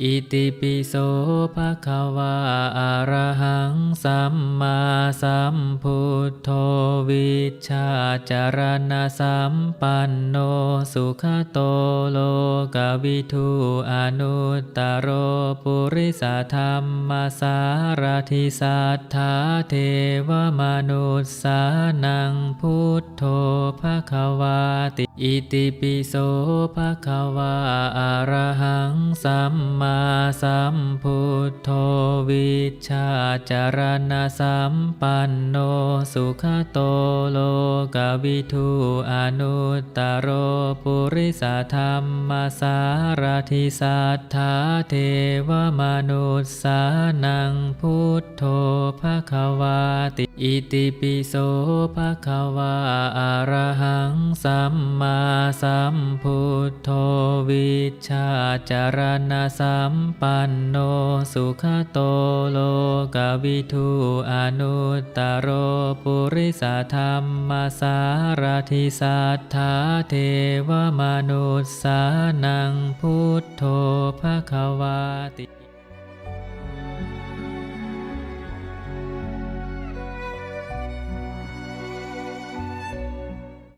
อิติปิโสภะคะวาอะระหังสัมมาสัมพุทโธ วิชชาจารณสัมปันโนสุขโตโลกวิทูอนุตตรโรปุริสธรรมสารทิสัทธาเทวมนุสสานังพุทโธภะคะวาติอิติปิโสภะคะวาอะระหังสัมมาสัมพุทโธวิชชาจารณสัมปันโนสุขโตโลกวิทูอนุตตโรปุริสธรรมสารทิสัทธาเทวมนุสสานังพุทโธภควาติอิติปิโสภะคะวาอะระหังสัมมาสัมพุทโธวิชาจารณะสัมปันโนสุขโตโลกวิทูอนุตตโรปุริสธรรมสารทิสัทธาเทวมนุสสานังพุทโธภะคะวาติ